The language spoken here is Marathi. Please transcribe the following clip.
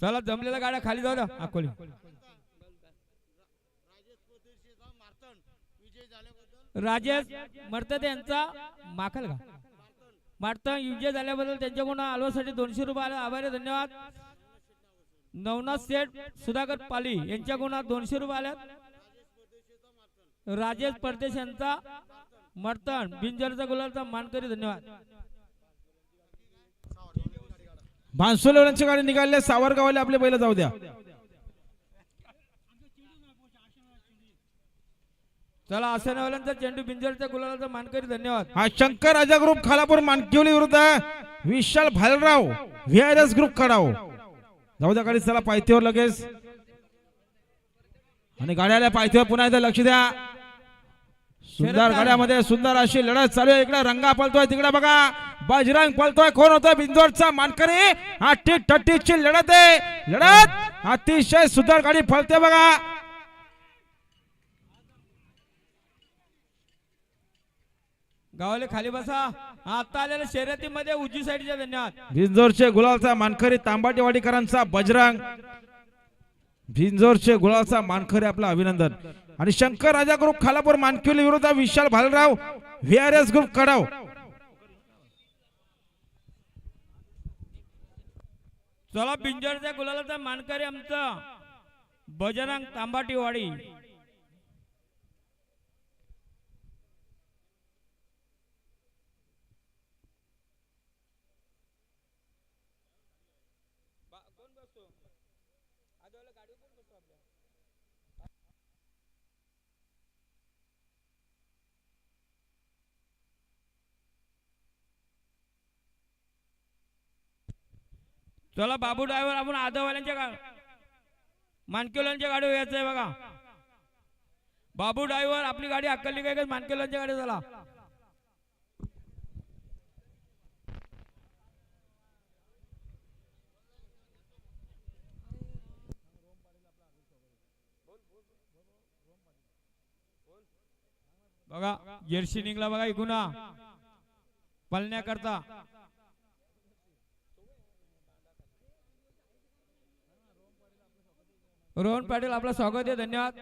चला जमलेल्या गाड्या खाली जाऊ द्या. अकोली राजेश मर्तद यांचा माखल का? मारतं विजय झाल्याबद्दल त्यांच्याकडून आलोसाठी दोनशे रुपये आभारी धन्यवाद. नवनाथ सेठ सुधाकर पाली यांच्याकडून दोनशे रुपये आल्यात राजेश परदेश यांचा मर्तन बिंजरचा गुलालचा मानकरी धन्यवाद. भानसोलेवाल्यांची गाडी निघाली सावरगावले आपले बैल जाऊ द्या. चला आसनवाल्यांचा चेंडू बिंजरच्या गुलालाचा मानकरी धन्यवाद. हा शंकर राजा ग्रुप खालापूर मानकिवली विरुद्ध Vishal Bhalrao V R S group Khadav जाऊ द्या गाडी चला पायथ्यावर लगेच. आणि गाड्याला पायथ्यावर पुन्हा एकदा लक्ष द्या. सुंदर गाड्यामध्ये सुंदर अशी लढत चालू आहे. इकडे रंगा पळतोय तिकडे बघा. बजरंग पळतोय कोण होतोय? बिंदोरचा मानकरी टी टट्टीची लढत आहे. लढत अतिशय सुंदर गाडी पळते बघा. गावाले खाली बसा. आता आलेल्या शर्यतीमध्ये उजवी साईडच्या धन्यवाद. भिंजोरचे गुलालचा मानकरी तांबाटेवाडीकरांचा बजरंग. भिंजोरचे गुलालचा मानकरी आपला अभिनंदन. आणि शंकर राजा ग्रुप खालापूर मानकिवली विरोधात Vishal Bhalrao V R S group Kadav. चला बिंजरच्या गुलालाचा मानकरी आमचा. बजरंग तांबाटीवाडी. चला बाबू ड्रायव्हर आपण आदवाल्यांच्या गा मानकेवाल्यांच्या गाडी यायचंय बघा. बाबू ड्रायव्हर आपली गाडी अक्कली काय मानकेवाल्यांच्या गाडी चला. बघा जर्सी निघला बघा इकुना. पलण्याकरता रोहन पाटील आपलं स्वागत आहे धन्यवाद.